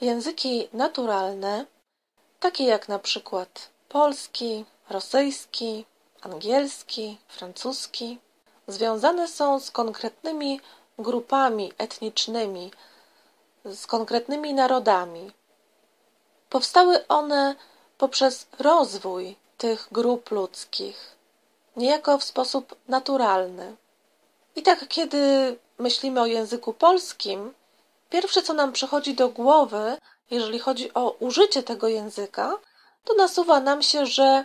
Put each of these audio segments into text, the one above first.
Języki naturalne, takie jak na przykład polski, rosyjski, angielski, francuski, związane są z konkretnymi grupami etnicznymi, z konkretnymi narodami. Powstały one poprzez rozwój tych grup ludzkich, niejako w sposób naturalny. I tak, kiedy myślimy o języku polskim, pierwsze co nam przychodzi do głowy, jeżeli chodzi o użycie tego języka, to nasuwa nam się, że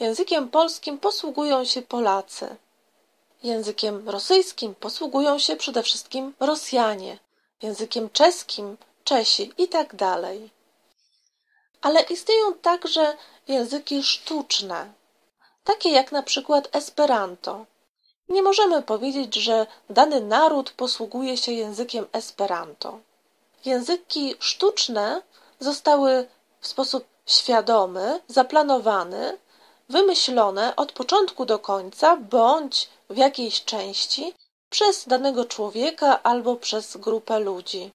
językiem polskim posługują się Polacy. Językiem rosyjskim posługują się przede wszystkim Rosjanie, językiem czeskim Czesi i tak dalej. Ale istnieją także języki sztuczne, takie jak na przykład Esperanto. Nie możemy powiedzieć, że dany naród posługuje się językiem Esperanto. Języki sztuczne zostały w sposób świadomy, zaplanowany, wymyślone od początku do końca bądź w jakiejś części przez danego człowieka albo przez grupę ludzi.